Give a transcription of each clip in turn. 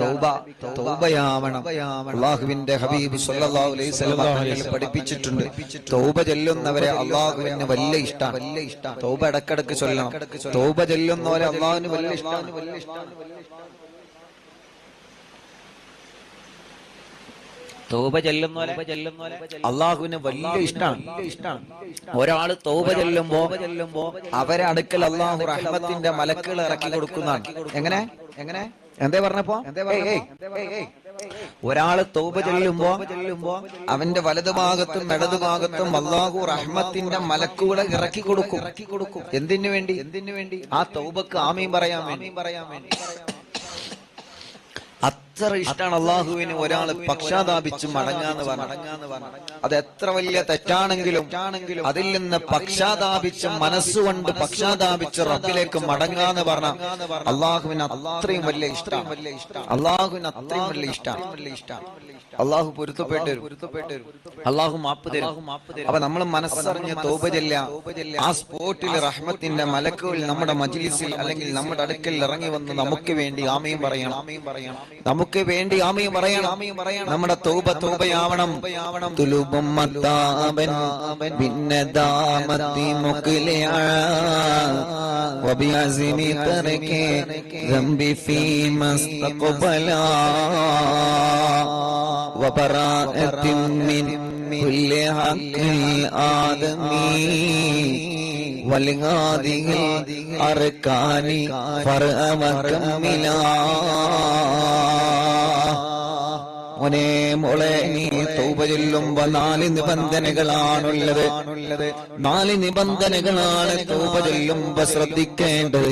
തൗബ തൗബയാവണം. അള്ളാഹുവിന്റെ ഹബീബ് സല്ലല്ലാഹു അലൈഹി വസല്ലം തങ്ങൾ പഠിപ്പിച്ചിട്ടുണ്ട്. തൗബ ചെല്ലുന്നവരെ അള്ളാഹുവിന് വലിയ ഇഷ്ടം വലിയ ഇഷ്ടം തൗബ ഇടക്കിടക്ക് ചൊല്ലണം. തൗബ ചെല്ലുന്നവരെ അള്ളാഹുവിന് വലിയ ഇഷ്ടമാണ്. വലിയ ഇഷ്ടമാണ്. തൗബ ചെല്ലുന്നോലെ അള്ളാഹുവിന് വലിയ ഇഷ്ടമാണ്. ഇഷ്ടമാണ്. ഒരാൾ തൗബ ചെല്ലുമ്പോ ചെല്ലുമ്പോ അവരെ അടുക്കൽ അള്ളാഹു റഹ്മത്തിന്റെ മലക്കുകൾ ഇറക്കി കൊടുക്കുന്നതാണ്. എങ്ങനെ? എങ്ങനെ? എന്തേ പറഞ്ഞപ്പോ. ഒരാൾ തൗബ ചെല്ലുമ്പോ ചെല്ലുമ്പോ അവന്റെ വലതുഭാഗത്തും ഇടതുഭാഗത്തും അള്ളാഹു റഹ്മത്തിന്റെ മലക്കുകളെ ഇറക്കി കൊടുക്കും. ഇറക്കി കൊടുക്കും എന്തിനു വേണ്ടി? എന്തിനു വേണ്ടി ആ തൗബക്ക് ആമീൻ പറയാൻ വേണ്ടി. പറയാൻ വേണ്ടി. അത്ര ഇഷ്ടമാണ് അള്ളാഹുവിന് ഒരാൾ പക്ഷാതാപിച്ച് മടങ്ങാന്ന് പറഞ്ഞു. അത് എത്ര വലിയ തെറ്റാണെങ്കിലും അതിൽ നിന്ന് പക്ഷാതാപിച്ച് മനസ്സുകൊണ്ട് പക്ഷാതാപിച്ച് റബ്ബിലേക്ക് മടങ്ങാന്ന് പറഞ്ഞ അള്ളാഹുവിന് അത്രയും വലിയ ഇഷ്ടം അള്ളാഹുവിന് അത്രയും വലിയ ഇഷ്ടം അള്ളാഹു പൊരുത്തപ്പെട്ട് അള്ളാഹു മാപ്പ് തരും. അപ്പൊ നമ്മൾ മനസ്സറിഞ്ഞ തോപജല്ല ആ സ്പോട്ടിൽ റഹ്മത്തിന്റെ മലക്കുകൾ നമ്മുടെ മജ്ലിസിൽ അല്ലെങ്കിൽ നമ്മുടെ അടുക്കൽ ഇറങ്ങി വന്ന് നമുക്ക് വേണ്ടി ആമയും പറയണം ആമയും പറയണം. നമുക്ക് വേണ്ടി ആമയും പറയണം ആമയും പറയണം നമ്മുടെ തോപ തോപയാവണം തുലുബും മത്താബൻ ഭിന്നദാമത്തി മുഖ്ലിആ وبعزم ترك ذنبي فيما استقبلا وبراءة من كل حق الآدمي ولهذه الأركان فرأ മോനെ മോളെ നീ തൗബ ചൊല്ലുമ്പോ നാല് നിബന്ധനകളാണുള്ളത് നാല് നിബന്ധനകളാണ് തൗബ ചൊല്ലുമ്പോ ശ്രദ്ധിക്കേണ്ടത്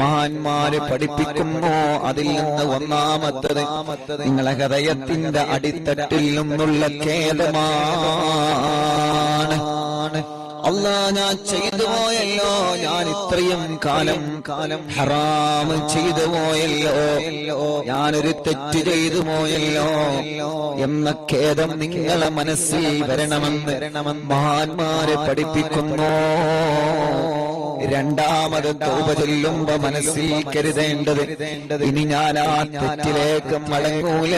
മഹാന്മാര് പഠിപ്പിക്കുന്നു അതിൽ നിന്ന് ഒന്നാമത്തത് നിങ്ങളെ ഹൃദയത്തിന്റെ അടിത്തട്ടിൽ നിന്നുള്ള ഖേദമാണ് അല്ലാ ഞാൻ ചെയ്തു പോയല്ലോ ഞാൻ ഇത്രയും കാലം കാലം ഹറാമ് ചെയ്തു പോയല്ലോ ഞാനൊരു തെറ്റ് ചെയ്തു പോയല്ലോ എന്ന ഖേദം നിങ്ങളെ മനസ്സിൽ വരണമെന്ന് മഹാന്മാരെ പഠിപ്പിക്കുന്നു. രണ്ടാമത് തോപ ചൊല്ലുമ്പോ മനസ്സിൽ കരുതേണ്ടത് ഇനി ഞാൻ ആ തെറ്റിലേക്ക് മടങ്ങൂല.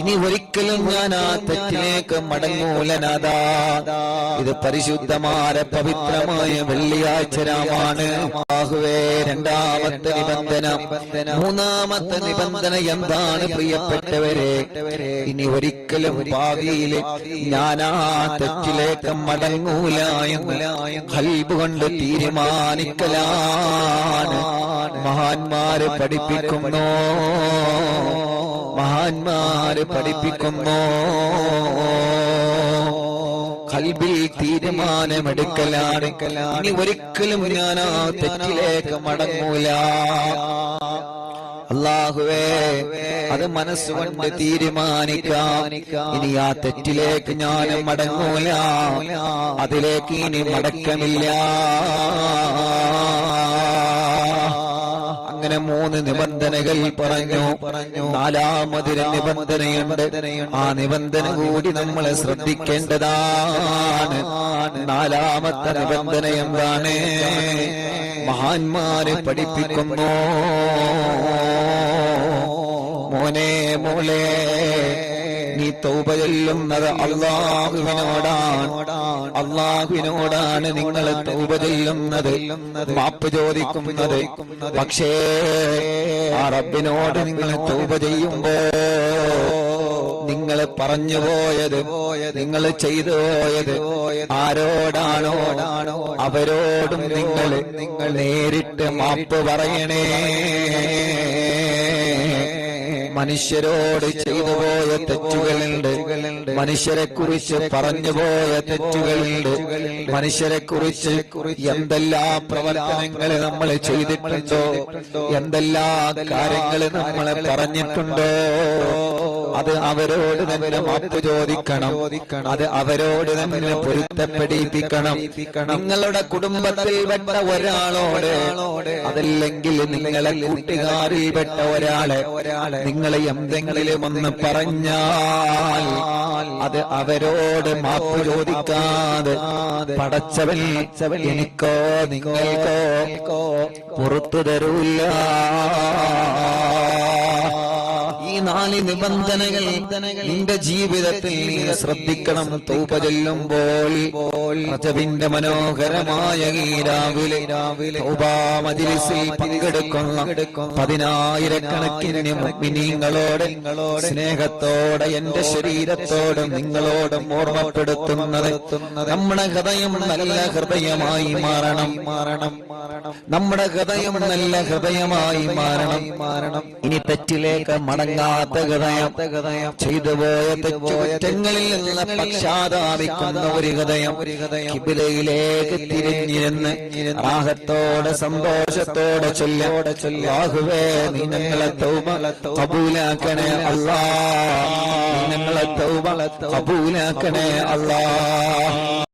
ഇനി ഒരിക്കലും ഞാൻ ആ തെറ്റിലേക്ക് മടങ്ങൂലനാഥാ. ഇത് പരിശുദ്ധമായ പവിത്രമായ വെള്ളിയാഴ്ച രാമാണ്. ആഹുവേ രണ്ടാമത്തെ നിബന്ധന. മൂന്നാമത്തെ നിബന്ധന എന്താണ് പ്രിയപ്പെട്ടവരെ? ഇനി ഒരിക്കലും ഭാവിയിൽ ഞാൻ ആ തെറ്റിലേക്ക് മടങ്ങൂല ഹൽബ് കൊണ്ട് തീരുമാനിക്കലാണ്. മഹാന്മാര് പഠിപ്പിക്കുന്നു. മഹാന്മാര് പഠിപ്പിക്കുന്നു. കൽബിൽ തീരുമാനമെടുക്കലാണ്. ഇനി ഒരിക്കലും ഞാൻ ആ തെറ്റിലേക്ക് മടങ്ങൂല. അള്ളാഹുവേ അത് മനസ്സുകൊണ്ട് തീരുമാനിക്കാം. ഇനി ആ തെറ്റിലേക്ക് ഞാൻ മടങ്ങൂല. അതിലേക്ക് ഇനി മടക്കമില്ല. അങ്ങനെ മൂന്ന് നിബന്ധനകൾ പറഞ്ഞു. പറഞ്ഞു. നാലാമതിര നിബന്ധനയുണ്ട്. ആ നിബന്ധന കൂടി നമ്മൾ ശ്രദ്ധിക്കേണ്ടതാണ്. നാലാമത്തെ നിബന്ധന എന്താണ്? മഹാന്മാരെ പഠിപ്പിക്കുന്നു. മോനെ മോളെ നീ തൗബ ചെല്ലുന്നത് അള്ളാഹുവിനോടാണ്. അള്ളാഹുവിനോടാണ് നിങ്ങൾ തൗബ ചെല്ലുന്നത് മാപ്പ് ചോദിക്കുന്നത്. പക്ഷേ ആ റബ്ബിനോട് നിങ്ങൾ തൗബ ചെയ്യുമ്പോ നിങ്ങൾ പറഞ്ഞു പോയത് നിങ്ങൾ ചെയ്തു പോയത് ആരോടാണോ? അവരോടും നിങ്ങൾ നിങ്ങൾ നേരിട്ട് മാപ്പ് പറയണേ. മനുഷ്യരോട് ചെയ്തു പോയ തെറ്റുകളുണ്ട്. മനുഷ്യരെ കുറിച്ച് പറഞ്ഞു പോയ തെറ്റുകളുണ്ട്. മനുഷ്യരെ കുറിച്ച് എന്തെല്ലാം പ്രവർത്തനങ്ങൾ നമ്മൾ ചെയ്തിട്ടുണ്ടോ? എന്തെല്ലാം കാര്യങ്ങൾ നമ്മൾ പറഞ്ഞിട്ടുണ്ടോ? അത് അവരോട് തന്നെ മാപ്പ് ചോദിക്കണം. അത് അവരോട് തന്നെ പൊരുത്തപ്പെടിപ്പിക്കണം. നിങ്ങളുടെ കുടുംബത്തിൽപ്പെട്ട ഒരാളോട് അതല്ലെങ്കിൽ നിങ്ങളെ കൂട്ടുകാരിൽപ്പെട്ട ഒരാളെ നിങ്ങളെ എന്തെങ്കിലും ഒന്ന് പറഞ്ഞാൽ അത് അവരോട് മാപ്പ് ചോദിക്കാതെ പടച്ചവൻ എനിക്കോ നിങ്ങൾക്കോ പുറത്തു തരൂല്ല നാല് നിബന്ധനകൾ നിന്റെ ജീവിതത്തിൽ നീ ശ്രദ്ധിക്കണം. തൗപ ചൊല്ലുമ്പോൾ റജബിന്റെ മനോഹരമായ ഈ രാവിലെ രാവിലെ ഉപാമതിരിസിൽ പങ്കെടുക്കുന്ന പതിനായിരക്കണക്കിന് മുഗ്മിനീങ്ങളോട് സ്നേഹത്തോടെ എന്റെ ശരീരത്തോടും നിങ്ങളോടും ഓർമ്മപ്പെടുത്തുന്നത് നമ്മുടെ ഹൃദയം നല്ല ഹൃദയമായി മാറണം. മാറണം മാറണം നമ്മുടെ ഹൃദയം നല്ല ഹൃദയമായി മാറണം. മാറണം ഇനി തെറ്റിലേക്ക് മടങ്ങാത്ത ഹൃദയം ഹൃദയം ചെയ്തു പോയ തെറ്റുകുറ്റങ്ങളിൽ നിന്ന് പക്ഷാതാപിക്കുന്ന ഒരു ഹൃദയം ഒരു കിബിലയിലേക്ക് തിരിഞ്ഞിരുന്ന് രാഹത്തോടെ സന്തോഷത്തോടെ ചൊല്ലോടെ ചൊല്ലാഹുവേ നീ ഞങ്ങളെ കബൂലാക്കണേ അല്ലാ ഞങ്ങളെ കബൂലാക്കണേ അല്ലാ